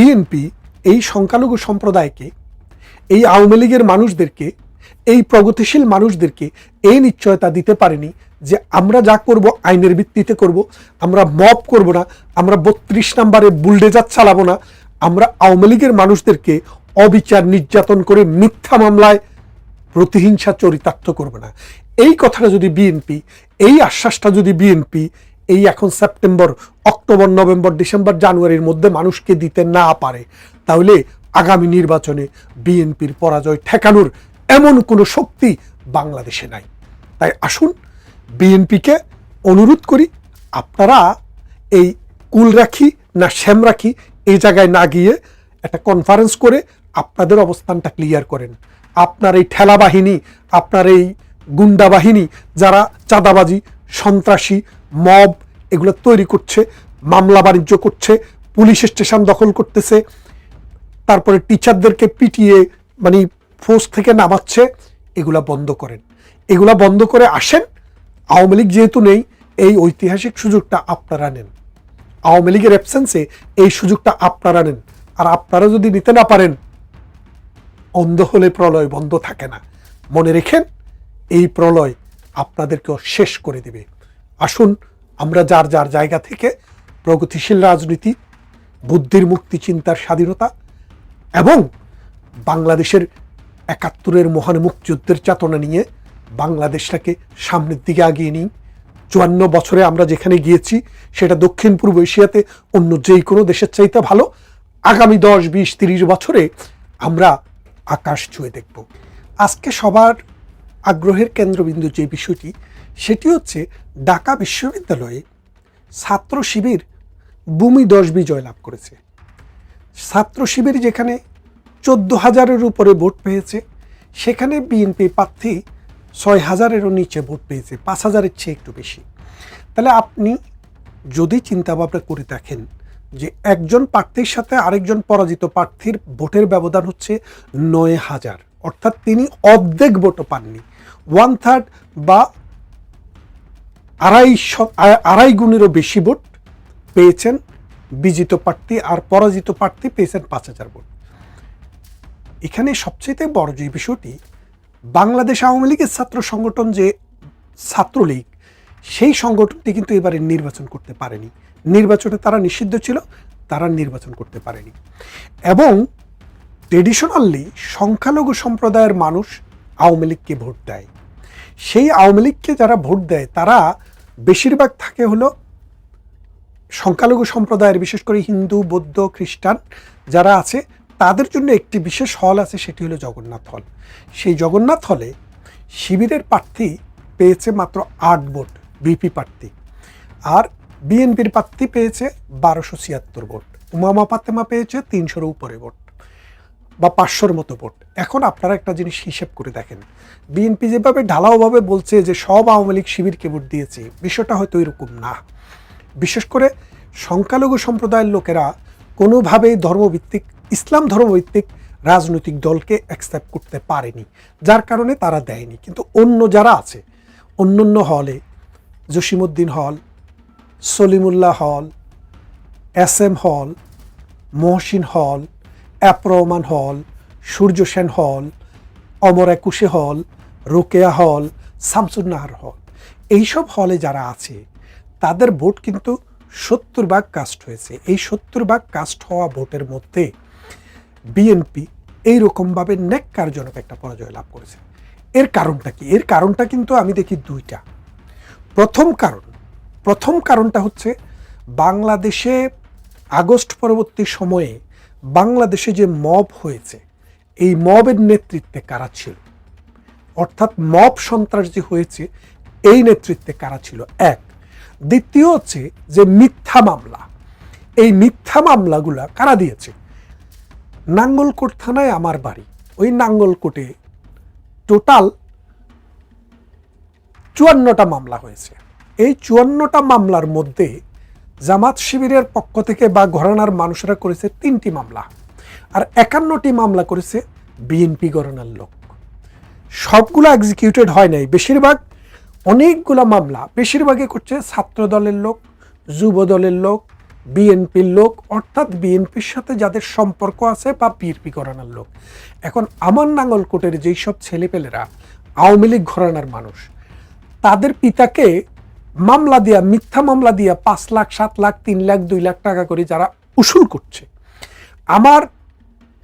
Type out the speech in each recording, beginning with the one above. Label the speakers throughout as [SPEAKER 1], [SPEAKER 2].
[SPEAKER 1] BNP এই সংখ্যালঘু সম্প্রদায়কে, এই আওয়ামী লীগের মানুষদেরকে, এই প্রগতিশীল মানুষদেরকে এই নিশ্চয়তা দিতে পারেনি যে আমরা যা করব আইনের ভিত্তিতে করব, আমরা মব করব না, আমরা বত্রিশ নম্বরে বুলডেজার চালাবো না, আমরা আওয়ামী লীগের মানুষদেরকে অবিচার নির্যাতন করে মিথ্যা মামলায় প্রতিহিংসা চরিতার্থ করবে না। এই কথাটা যদি বিএনপি, এই আশ্বাসটা যদি বিএনপি এই এখন সেপ্টেম্বর, অক্টোবর, নভেম্বর, ডিসেম্বর, জানুয়ারির মধ্যে মানুষকে দিতে না পারে। তাহলে আগামী নির্বাচনে বিএনপির পরাজয় ঠেকানোর এমন কোনো শক্তি বাংলাদেশে নাই। তাই আসুন, বিএনপিকে অনুরোধ করি, আপনারা এই কুল রাখি না শ্যাম রাখি এই জায়গায় না গিয়ে একটা কনফারেন্স করে আপনাদের অবস্থানটা ক্লিয়ার করেন। আপনার এই ঠেলা বাহিনী আপনার এই গুন্ডা বাহিনী যারা চাঁদাবাজি, সন্ত্রাসী মব এগুলো তৈরি করছে, মামলা বাণিজ্য করছে, পুলিশ স্টেশন দখল করতেছে, তারপরে টিচারদেরকে পিটিয়ে মানে ফোর্স থেকে নামাচ্ছে, এগুলা বন্ধ করেন। এগুলা বন্ধ করে আসেন, আওয়ামী লীগ যেহেতু নেই, এই ঐতিহাসিক সুযোগটা আপনারা নেন। আওয়ামী লীগের অ্যাবসেন্সে এই সুযোগটা আপনারা নেন। আর আপনারা যদি নিতে না পারেন, অন্ধ হলে প্রলয় বন্ধ থাকে না। মনে রেখেন, এই প্রলয় আপনাদেরকেও শেষ করে দেবে। আসুন আমরা যার যার জায়গা থেকে প্রগতিশীল রাজনীতি, বুদ্ধির মুক্তি চিন্তার স্বাধীনতা এবং বাংলাদেশের একাত্তরের মহান মুক্তিযুদ্ধের চেতনা নিয়ে বাংলাদেশটাকে সামনের দিকে আগিয়ে নিই। চুয়ান্ন বছরে আমরা যেখানে গিয়েছি, সেটা দক্ষিণ পূর্ব এশিয়াতে অন্য যেই কোনো দেশের চাইতে ভালো। আগামী দশ, বিশ, তিরিশ বছরে আমরা আকাশ ছুঁয়ে দেখব। আজকে সবার আগ্রহের কেন্দ্রবিন্দু যে বিষয়টি সেটি হচ্ছে ঢাকা বিশ্ববিদ্যালয়ে ছাত্র শিবির ভূমি দশ বিজয় লাভ করেছে। ছাত্র শিবির যেখানে চোদ্দ হাজারের উপরে ভোট পেয়েছে, সেখানে বিএনপি প্রার্থী ছয় হাজারেরও নিচে ভোট পেয়েছে, পাঁচ হাজারের চেয়ে একটু বেশি। তাহলে আপনি যদি চিন্তাভাবনা করে দেখেন যে একজন প্রার্থীর সাথে আরেকজন পরাজিত প্রার্থীর ভোটের ব্যবধান হচ্ছে নয় হাজার, অর্থাৎ তিনি অর্ধেক ভোটও পাননি ওয়ান থার্ড বা আড়াই আড়াই গুণেরও বেশি ভোট পেয়েছেন বিজিত প্রার্থী আর পরাজিত প্রার্থী পেয়েছেন পাঁচ হাজার ভোট। এখানে সবচেয়ে বড় যে বিষয়টি, বাংলাদেশ আওয়ামী লীগের ছাত্র সংগঠন যে ছাত্রলীগ, সেই সংগঠনটি কিন্তু এবারে নির্বাচন করতে পারেনি। নির্বাচনে তারা নিষিদ্ধ ছিল, তারা নির্বাচন করতে পারেনি। এবং ট্রেডিশনালি সংখ্যালঘু সম্প্রদায়ের মানুষ আওয়ামী লীগকে ভোট দেয়। সেই আওয়ামী লীগকে যারা ভোট দেয়, তারা বেশিরভাগ থাকে হলো সংখ্যালঘু সম্প্রদায়ের, বিশেষ করে হিন্দু, বৌদ্ধ, খ্রিস্টান যারা আছে, তাদের জন্য একটি বিশেষ হল আছে, সেটি হলো জগন্নাথ হল। সেই জগন্নাথ হলে শিবিরের প্রার্থী পেয়েছে মাত্র আট ভোট, বিপি প্রার্থী। আর বিএনপির প্রার্থী পেয়েছে বারোশো ছিয়াত্তর ভোট, উমামা ফাতেমা পেয়েছে তিনশোর উপরে ভোট। বা পাঁচশোর মতো ভোট। এখন আপনারা একটা জিনিস হিসেব করে দেখেন। বিএনপি যেভাবে ঢালাওভাবে বলছে যে সব আওয়ামী লীগ শিবিরকে ভোট দিয়েছে, বিষয়টা হয়তো এরকম না। বিশেষ করে সংখ্যালঘু সম্প্রদায়ের লোকেরা কোনোভাবেই ধর্মভিত্তিক, ইসলাম ধর্মভিত্তিক রাজনৈতিক দলকে অ্যাকসেপ্ট করতে পারেনি, যার কারণে তারা দেয়নি। কিন্তু অন্য যারা আছে অন্য অন্য হলে জসিমুদ্দিন হল, সলিমুল্লাহ হল, এস এম হল, মহসিন হল অ্যাপ্রমান হল সূর্য সেন হল, অমর একুশে হল, রোকেয়া হল, শামসুন্নাহার হল। এইসব হলে যারা আছে, তাদের ভোট কিন্তু সত্তর ভাগ কাস্ট হয়েছে। এই সত্তর ভাগ কাস্ট হওয়া ভোটের মধ্যে বিএনপি এইরকমভাবে ন্যাক্কারজনক একটা পরাজয় লাভ করেছে। এর কারণটা কি? এর কারণটা কিন্তু আমি দেখি দুইটা। প্রথম কারণ, প্রথম কারণটা হচ্ছে বাংলাদেশে আগস্ট পরবর্তী সময়ে বাংলাদেশে যে মব হয়েছে, এই মবের নেতৃত্বে কারা ছিল? অর্থাৎ মব সন্ত্রাস যে হয়েছে, এই নেতৃত্বে কারা ছিল? এক। দ্বিতীয় হচ্ছে যে মিথ্যা মামলা। এই মিথ্যা মামলাগুলা কারা দিয়েছে? নাঙ্গলকোট থানায় আমার বাড়ি। ওই নাঙ্গলকোটে টোটাল চুয়ান্নটা মামলা হয়েছে। এই চুয়ান্নটা মামলার মধ্যে জামাত শিবিরের পক্ষ থেকে বা ঘরানার মানুষরা করেছে তিনটি মামলা আর একান্নটি মামলা করেছে বিএনপি ঘরানার লোক। সবগুলো এক্সিকিউটেড হয় নাই। বেশিরভাগ অনেকগুলো মামলা বেশিরভাগই করছে ছাত্র দলের লোক যুব দলের লোক, বিএনপির লোক, অর্থাৎ বিএনপির সাথে যাদের সম্পর্ক আছে বা বিএনপি ঘরানার লোক। এখন আমার নাঙ্গলকোটের যেই সব ছেলেপেলেরা, আওয়ামী লীগ ঘরানার মানুষ, তাদের পিতাকে মামলা দিয়া, মিথ্যা মামলা দিয়া পাঁচ লাখ, সাত লাখ, তিন লাখ, দুই লাখ টাকা করে যারা উসুল করছে, আমার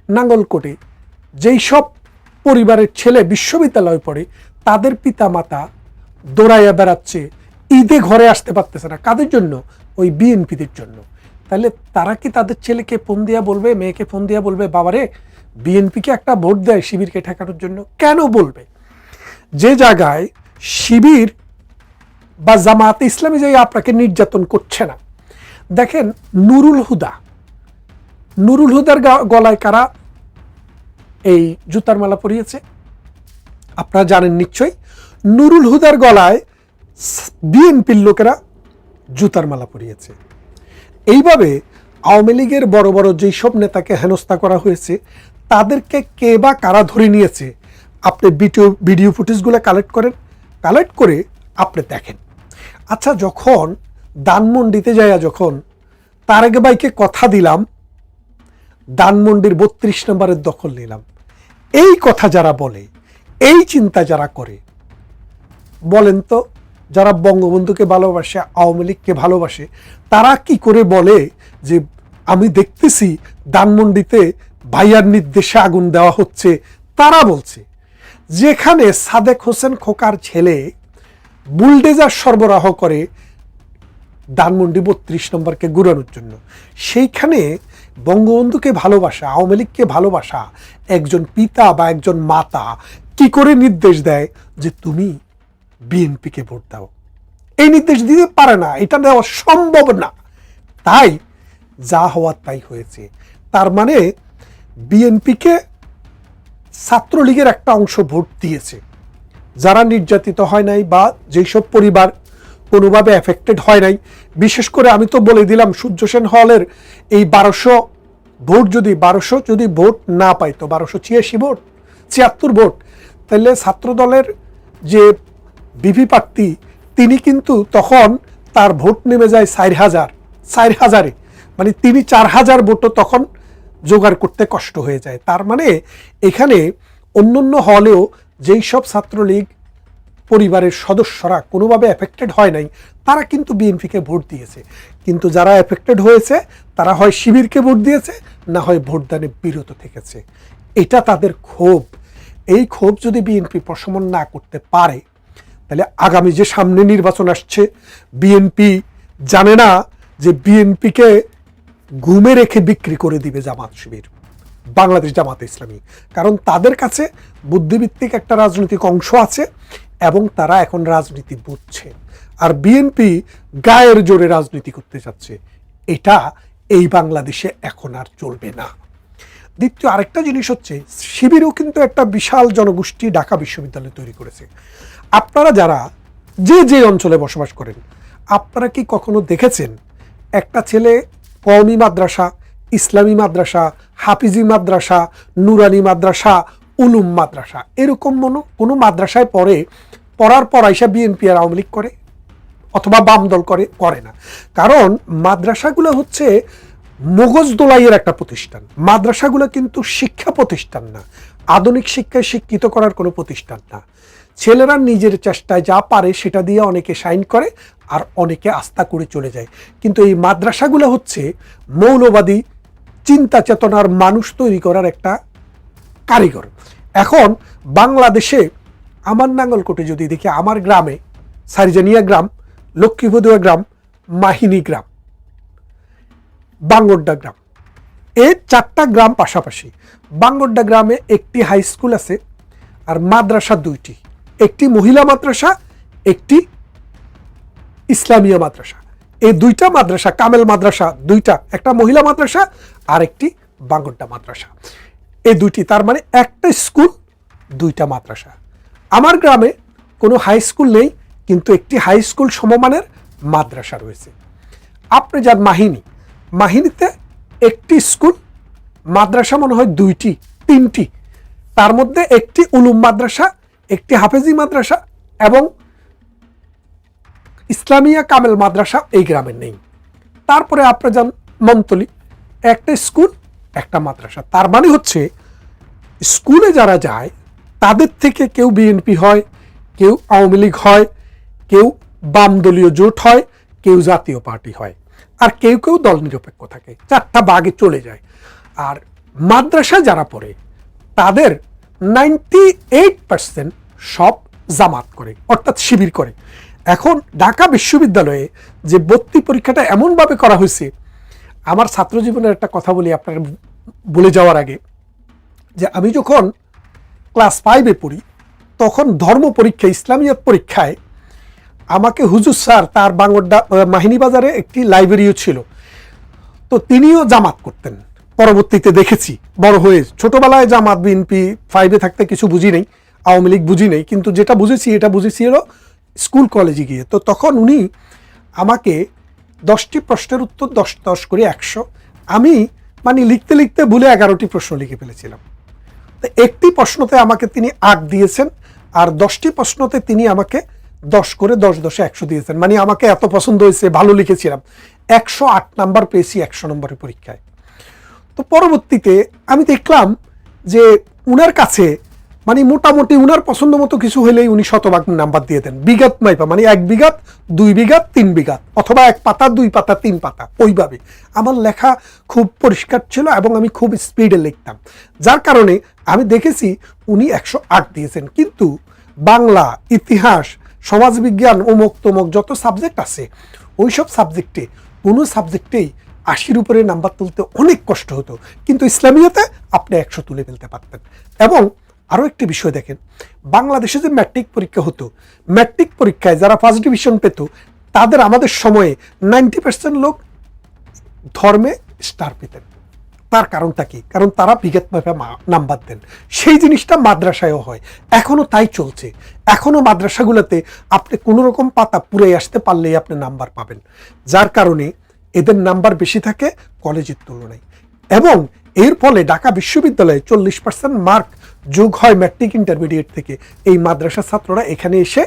[SPEAKER 1] নাঙ্গলকোটে যেই সব পরিবারের ছেলে বিশ্ববিদ্যালয়ে পড়ে, তাদের পিতা মাতা দৌড়াইয়া বেড়াচ্ছে, ঈদে ঘরে আসতে পারতেছে না। কাদের জন্য? ওই বিএনপিদের জন্য। তাহলে তারা কি তাদের ছেলেকে ফোন দিয়া বলবে, মেয়েকে ফোন দিয়া বলবে, বাবারে, বিএনপিকে একটা ভোট দেয় শিবিরকে ঠেকানোর জন্য? কেন বলবে? যে জায়গায় শিবির বা জামাত ইসলামী যে আপনাকে নির্যাতন করছে না। দেখেন নুরুল হুদা। নুরুল হুদার গলায় কারা এই জুতার মালা পরিয়েছে? আপনারা জানেন নিশ্চয়ই। নুরুল হুদার গলায় বিএনপির লোকেরা জুতার মালা পরিয়েছে। এইভাবে আওয়ামী লীগের বড় বড় যেই সব নেতাকে হেনস্থা করা হয়েছে, তাদেরকে কে বা কারা ধরে নিয়েছে? আপনি ভিডিও ভিডিও ফুটেজগুলো কালেক্ট করেন। কালেক্ট করে আপনি দেখেন। আচ্ছা যখন দানমন্ডিতে যাইয়া যখন তারেক ভাইকে কথা দিলাম দানমন্ডির বত্রিশ নম্বরের দখল নিলাম। এই কথা যারা বলে, এই চিন্তা যারা করে, বলেন তো, যারা বঙ্গবন্ধুকে ভালোবাসে, আওয়ামী লীগকে ভালোবাসে, তারা কি করে বলে যে, আমি দেখতেছি দানমন্ডিতে ভাইয়ার নির্দেশে আগুন দেওয়া হচ্ছে তারা বলছে, যেখানে সাদেক হোসেন খোকার ছেলে বুলডেজার সরবরাহ করে ধানমন্ডি বত্রিশ নম্বরকে ঘুরানোর জন্য। সেইখানে বঙ্গবন্ধুকে ভালোবাসা, আওয়ামী লীগকে ভালোবাসা, একজন পিতা বা একজন মাতা কি করে নির্দেশ দেয় যে তুমি বিএনপিকে ভোট দাও? এই নির্দেশ দিতে পারে না, এটা দেওয়া সম্ভব না। তাই যা হওয়ার তাই হয়েছে। তার মানে বিএনপিকে ছাত্রলীগের একটা অংশ ভোট দিয়েছে। যারা নির্যাতিত হয় নাই বা যেসব পরিবার কোনোভাবে এফেক্টেড হয় নাই, বিশেষ করে আমি তো বলে দিলাম সূর্য সেন হলের এই বারোশো ভোট যদি, বারোশো যদি ভোট না পাইতো, বারোশো ছিয়াশি ভোট, ছিয়াত্তর ভোট, তাহলে ছাত্রদলের যে বিভি প্রার্থী, তিনি কিন্তু তখন তার ভোট নেমে যায় চার হাজার, চার হাজারে। মানে তিনি চার হাজার ভোটও তখন জোগাড় করতে কষ্ট হয়ে যায়। তার মানে এখানে অন্যান্য হলেও যেই সব ছাত্রলীগ পরিবারের সদস্যরা কোনোভাবে এফেক্টেড হয় নাই, তারা কিন্তু বিএনপিকে ভোট দিয়েছে। কিন্তু যারা এফেক্টেড হয়েছে, তারা হয় শিবিরকে ভোট দিয়েছে, না হয় ভোটদানে বিরত থেকেছে। এটা তাদের ক্ষোভ। এই ক্ষোভ যদি বিএনপি প্রশমন না করতে পারে, তাহলে আগামী যে সামনে নির্বাচন আসছে, বিএনপি জানে না যে বিএনপিকে ঘুমে রেখে বিক্রি করে দিবে জামাত শিবির। বাংলাদেশ জামাতে ইসলামী। কারণ তাদের কাছে বুদ্ধিভিত্তিক একটা রাজনৈতিক অংশ আছে এবং তারা এখন রাজনীতি বুঝছে আর বিএনপি গায়ের জোরে রাজনীতি করতে যাচ্ছে। এটা এই বাংলাদেশে এখন আর চলবে না। দ্বিতীয় আরেকটা জিনিস হচ্ছে, শিবিরও কিন্তু একটা বিশাল জনগোষ্ঠী ঢাকা বিশ্ববিদ্যালয় তৈরি করেছে। আপনারা যারা যে যে অঞ্চলে বসবাস করেন, আপনারা কি কখনো দেখেছেন? একটা ছেলে কওমি মাদ্রাসা, ইসলামী মাদ্রাসা হাফিজি মাদ্রাসা, নুরানি মাদ্রাসা, উলুম মাদ্রাসা। এরকম মনো, কোনো মাদ্রাসায় পড়ে, পড়ার পর আইসা বিএনপি আর আওয়ামী লীগ করে, অথবা বাম দল করে করে না। কারণ মাদ্রাসাগুলো হচ্ছে মগজ দোলাইয়ের একটা প্রতিষ্ঠান। মাদ্রাসাগুলো কিন্তু শিক্ষা প্রতিষ্ঠান না। আধুনিক শিক্ষায় শিক্ষিত করার কোনো প্রতিষ্ঠান না। ছেলেরা নিজের চেষ্টায় যা পারে সেটা দিয়ে অনেকে সাইন করে আর অনেকে আস্থা করে চলে যায়। কিন্তু এই মাদ্রাসাগুলো হচ্ছে মৌলবাদী চিন্তা চেতনার মানুষ তৈরি করার একটা কারিগর। এখন বাংলাদেশে আমার নাঙ্গলকোটে যদি দেখি, আমার গ্রামে সারিজানিয়া গ্রাম লক্ষ্মীপদুয়া গ্রাম, মাহিনী গ্রাম, বাঙ্গড্ডা গ্রাম এই চারটা গ্রাম পাশাপাশি বাঙ্গড্ডা গ্রামে একটি হাই স্কুল আছে আর মাদ্রাসা দুইটি। একটি মহিলা মাদ্রাসা, একটি ইসলামিয়া মাদ্রাসা। এই দুইটা মাদ্রাসা, কামেল মাদ্রাসা দুইটা, একটা মহিলা মাদ্রাসা আর একটি বাঙ্গড্ডা মাদ্রাসা। এই দুইটি, তার মানে একটা স্কুল, দুইটা মাদ্রাসা। আমার গ্রামে কোনো হাই স্কুল নেই, কিন্তু একটি হাই স্কুল সমমানের মাদ্রাসা রয়েছে। আপনি যান মাহিনী। মাহিনীতে একটি স্কুল, মাদ্রাসা মনে হয় দুইটি, তিনটি। তার মধ্যে একটি উলুম মাদ্রাসা, একটি হাফেজি মাদ্রাসা এবং ইসলামিয়া কামেল মাদ্রাসা এই গ্রামের নেই। তারপরে আপনার যান মন্তলি একটা স্কুল, একটা মাদ্রাসা। তার মানে হচ্ছে, স্কুলে যারা যায়, তাদের থেকে কেউ বিএনপি হয়, কেউ আওয়ামী লীগ হয়, কেউ বাম দলীয় জোট হয়, কেউ জাতীয় পার্টি হয়। আর কেউ কেউ দল নিরপেক্ষ থাকে, চারটা বাগে চলে যায়। আর মাদ্রাসা যারা পড়ে, তাদের নাইনটি এইট পার্সেন্ট সব জামাত করে, অর্থাৎ শিবির করে। এখন ঢাকা বিশ্ববিদ্যালয়ে যে ভর্তি পরীক্ষাটা এমনভাবে করা হয়েছে আমার ছাত্র জীবনের একটা কথা বলি আপনার বলে যাওয়ার আগে, যে আমি যখন ক্লাস ফাইভে পড়ি, তখন ধর্ম পরীক্ষা, ইসলামিয়াত পরীক্ষায় আমাকে হুজুর স্যার তার মাহিনী বাজারে একটি লাইব্রেরিও ছিল। তো তিনিও জামাত করতেন। পরবর্তীতে দেখেছি, বড় হয়ে ছোটোবেলায় জামাত বিএনপি ফাইভে থাকতে কিছু বুঝি নেই, আওয়ামী লীগ বুঝি নেই, কিন্তু যেটা বুঝেছি, এটা বুঝেছি হলো স্কুল কলেজে গিয়ে। তো তখন উনি আমাকে দশটি প্রশ্নের উত্তর দশ দশ করে একশো। আমি মানে লিখতে লিখতে ভুলে এগারোটি প্রশ্ন লিখে ফেলেছিলাম। একটি প্রশ্নতে আমাকে তিনি আট দিয়েছেন আর দশটি প্রশ্নতে তিনি আমাকে দশ করে দশ দশে একশো দিয়েছেন। মানে আমাকে এত পছন্দ হয়েছে, ভালো লিখেছিলাম। একশো আট নাম্বার পেয়েছি একশো নম্বরের পরীক্ষায়। তো পরবর্তীতে আমি দেখলাম যে উনার কাছে মানে মোটামুটি উনার পছন্দ মতো কিছু হলেই উনি শতভাগ নাম্বার দিয়ে দেন। বিঘাত মাইপা মানে এক বিঘাত, দুই বিঘাত, তিন বিঘাত, অথবা এক পাতা, দুই পাতা, তিন পাতা, ওইভাবে। আমার লেখা খুব পরিষ্কার ছিল এবং আমি খুব স্পিডে লিখতাম। যার কারণে আমি দেখেছি উনি একশো আট দিয়েছেন। কিন্তু বাংলা, ইতিহাস, সমাজবিজ্ঞান, অমুক তমুক যত সাবজেক্ট আছে ওই সব সাবজেক্টে কোনো সাবজেক্টেই আশির উপরে নাম্বার তুলতে অনেক কষ্ট হতো। কিন্তু ইসলামীয়তে আপনি একশো তুলে ফেলতে পারতেন। এবং আরও একটি বিষয় দেখেন, বাংলাদেশে যে ম্যাট্রিক পরীক্ষা হতো ম্যাট্রিক পরীক্ষায় যারা ফার্স্ট ডিভিশন পেত, তাদের আমাদের সময়ে নাইনটি পার্সেন্ট লোক ধর্মে স্টার পেতেন। তার কারণটা কি? কারণ তারা বিগত নাম্বার দেন। সেই জিনিসটা মাদ্রাসায়ও হয়। এখনও তাই চলছে। এখনও মাদ্রাসাগুলোতে আপনি কোনো রকম পাতা পুড়ে আসতে পারলেই আপনি নাম্বার পাবেন। যার কারণে এদের নাম্বার বেশি থাকে কলেজের তুলনায়। এবং এর ফলে ঢাকা বিশ্ববিদ্যালয়ে চল্লিশ পার্সেন্ট মার্ক যোগ হয় ম্যাট্রিক ইন্টারমিডিয়েট থেকে। এই মাদ্রাসার ছাত্ররা এখানে এসে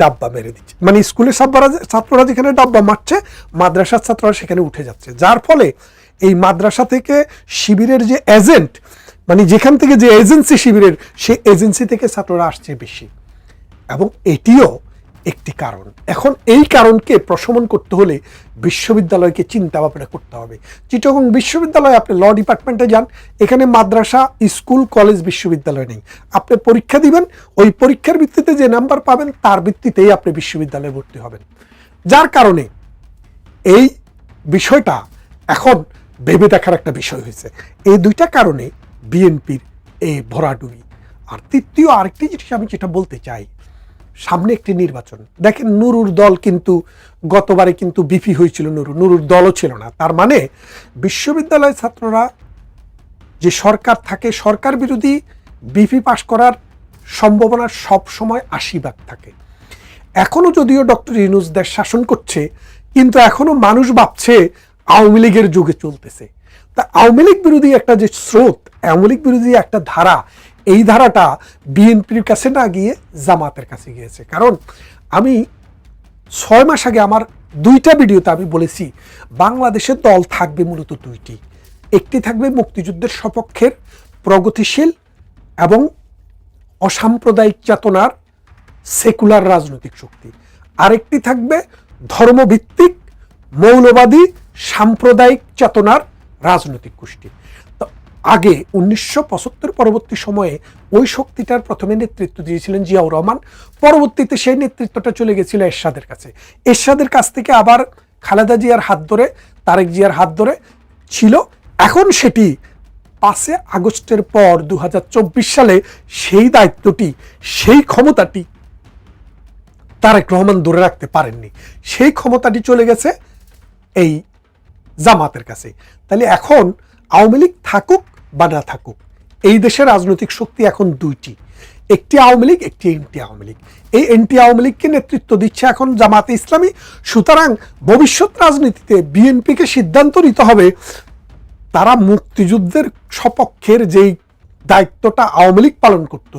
[SPEAKER 1] ডাব্বা মেরে দিচ্ছে। মানে স্কুলের ছাত্ররা ছাত্ররা যেখানে ডাব্বা মারছে, মাদ্রাসার ছাত্ররা সেখানে উঠে যাচ্ছে। যার ফলে এই মাদ্রাসা থেকে শিবিরের যে এজেন্ট মানে যেখান থেকে যে এজেন্সি শিবিরের সে এজেন্সি থেকে ছাত্ররা আসছে বেশি। এবং এটিও একটি কারণ। এখন এই কারণকে প্রশমন করতে হলে বিশ্ববিদ্যালয়কে চিন্তা ভাবনা করতে হবে। চিটগং বিশ্ববিদ্যালয়ে আপনি ল ডিপার্টমেন্টে যান, এখানে মাদ্রাসা, স্কুল কলেজ বিশ্ববিদ্যালয় নেই। আপনি পরীক্ষা দিবেন, ওই পরীক্ষার ভিত্তিতে যে নাম্বার পাবেন, তার ভিত্তিতেই আপনি বিশ্ববিদ্যালয়ে ভর্তি হবেন। যার কারণে এই বিষয়টা এখন ভেবে দেখার একটা বিষয় হয়েছে। এই দুইটা কারণে বিএনপির এই ভরাডুবি। আর তৃতীয় আরেকটি জিনিস আমি যেটা বলতে চাই সামনে একটি নির্বাচন। দেখেন নুরুর দল কিন্তু গতবারে কিন্তু বিপি হয়েছিল নুরু। নুরুর দলও ছিল না। তার মানে বিশ্ববিদ্যালয় ছাত্ররা যে সরকার থাকে, সরকার বিরোধী বিপি পাশ করার সম্ভাবনা সব সময় আশি ভাগ থাকে। এখনও যদিও ডক্টর ইউনুস দেশ শাসন করছে, কিন্তু এখনও মানুষ ভাবছে আওয়ামী লীগের যুগে চলতেছে। তা আওয়ামী লীগ বিরোধী একটা যে স্রোত, আওয়ামী লীগ বিরোধী একটা ধারা এই ধারাটা বিএনপির কাছে না গিয়ে জামাতের কাছে গিয়েছে। কারণ আমি ছয় মাস আগে আমার দুইটা ভিডিওতে আমি বলেছি বাংলাদেশের দল থাকবে মূলত দুইটি। একটি থাকবে মুক্তিযুদ্ধের সপক্ষের প্রগতিশীল এবং অসাম্প্রদায়িক চেতনার সেকুলার রাজনৈতিক শক্তি। আরেকটি থাকবে ধর্মভিত্তিক, মৌলবাদী, সাম্প্রদায়িক চেতনার রাজনৈতিক গোষ্ঠী। আগে উনিশশো পঁচাত্তর পরবর্তী সময়ে ওই শক্তিটার প্রথমে নেতৃত্ব দিয়েছিলেন জিয়াউর রহমান। পরবর্তীতে সেই নেতৃত্বটা চলে গেছিল এরশাদের কাছে। এরশাদের কাছ থেকে আবার খালেদা জিয়ার হাত ধরে, তারেক জিয়ার হাত ধরে ছিল। এখন সেটি পাঁচে আগস্টের পর দু হাজার চব্বিশ সালে সেই দায়িত্বটি, সেই ক্ষমতাটি তারেক রহমান ধরে রাখতে পারেননি। সেই ক্ষমতাটি চলে গেছে এই জামাতের কাছে। তাহলে এখন আওয়ামী লীগ থাকুক বা না থাকুক। এই দেশের রাজনৈতিক শক্তি এখন দুইটি। একটি আওয়ামী লীগ, একটি এনটি আওয়ামী লীগ। এই এনটি আওয়ামী লীগকে নেতৃত্ব দিচ্ছে এখন জামাতে ইসলামী। সুতরাং ভবিষ্যৎ রাজনীতিতে বিএনপিকে সিদ্ধান্ত নিতে হবে, তারা মুক্তিযুদ্ধের সপক্ষের যেই দায়িত্বটা আওয়ামী লীগ পালন করত,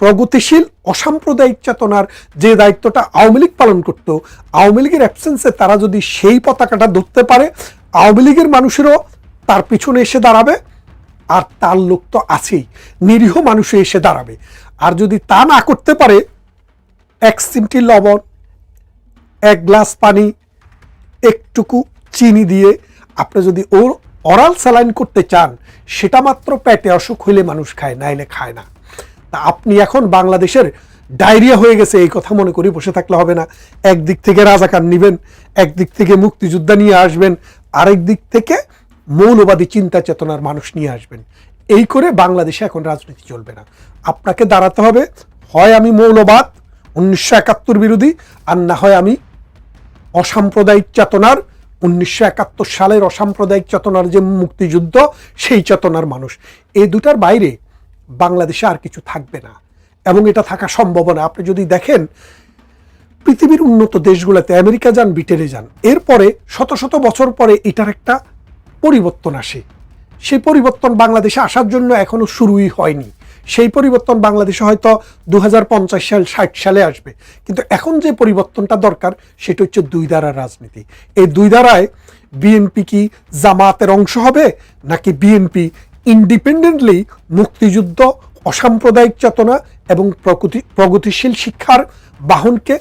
[SPEAKER 1] প্রগতিশীল, অসাম্প্রদায়িক চেতনার যে দায়িত্বটা আওয়ামী লীগ পালন করত, আওয়ামী লীগের অ্যাবসেন্সে তারা যদি সেই পতাকাটা ধরতে পারে, আওয়ামী লীগের মানুষেরও তার পিছনে এসে দাঁড়াবে। আর তার লোক তো আছেই। নিরীহ মানুষে এসে দাঁড়াবে। আর যদি তা না করতে পারে, এক সিমটি লবণ, এক গ্লাস পানি, একটুকু চিনি দিয়ে আপনি যদি ওর অরাল স্যালাইন করতে চান, সেটা মাত্র পেটে অসুখ হইলে মানুষ খায়, নাইলে খায় না। তা আপনি এখন বাংলাদেশের ডায়রিয়া হয়ে গেছে, এই কথা মনে করি বসে থাকলে হবে না। একদিক থেকে রাজাকার নিবেন, একদিক থেকে মুক্তিযোদ্ধা নিয়ে আসবেন, আরেক দিক থেকে মৌলবাদী চিন্তা চেতনার মানুষ নিয়ে আসবেন। এই করে বাংলাদেশে এখন রাজনীতি চলবে না। আপনাকে দাঁড়াতে হবে, হয় আমি মৌলবাদ উনিশশো একাত্তর বিরোধী, আর না হয় আমি অসাম্প্রদায়িক চেতনার, উনিশশো একাত্তর সালের অসাম্প্রদায়িক চেতনার যে মুক্তিযুদ্ধ, সেই চেতনার মানুষ। এই দুটার বাইরে বাংলাদেশে আর কিছু থাকবে না। এবং এটা থাকা সম্ভব না। আপনি যদি দেখেন, পৃথিবীর উন্নত দেশগুলোতে আমেরিকা যান, ব্রিটেনে যান, এরপরে শত শত বছর পরে এটার একটা পরিবর্তন আসে। সেই পরিবর্তন বাংলাদেশে আসার জন্য এখনও শুরুই হয়নি। সেই পরিবর্তন বাংলাদেশে হয়তো দু হাজার পঞ্চাশ সাল, ষাট সালে আসবে। কিন্তু এখন যে পরিবর্তনটা দরকার, সেটা হচ্ছে দুই ধারার রাজনীতি। এই দুই ধারায় বিএনপি কি জামাতের অংশ হবে, নাকি বিএনপি ইন্ডিপেন্ডেন্টলি মুক্তিযুদ্ধ, অসাম্প্রদায়িক চেতনা এবং প্রগতি প্রগতিশীল শিক্ষার বাহনকে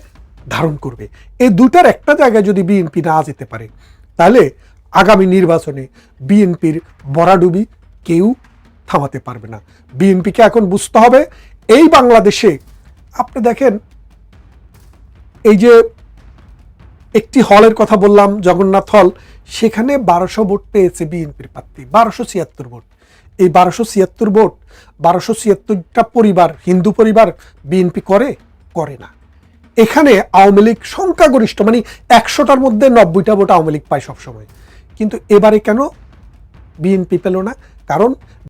[SPEAKER 1] ধারণ করবে? এই দুটার একটা জায়গায় যদি বিএনপি না যেতে পারে, তাহলে আগামী নির্বাচনে বিএনপির বরাডুবি কেউ থামাতে পারবে না। বিএনপিকে এখন বুঝতে হবে, এই বাংলাদেশে আপনি দেখেন, এই যে একটি হলের কথা বললাম, জগন্নাথ হল, সেখানে বারোশো ভোট পেয়েছে বিএনপির প্রার্থী, বারোশো ছিয়াত্তর ভোট। এই বারোশো ছিয়াত্তর ভোট, বারোশো ছিয়াত্তরটা পরিবার, হিন্দু পরিবার বিএনপি করে করে না। এখানে আওয়ামী লীগ সংখ্যাগরিষ্ঠ মানে একশোটার মধ্যে নব্বইটা ভোট আওয়ামী লীগ পায় সবসময়। কিন্তু এবারে কেন? বিএনপি পেল না। কারণ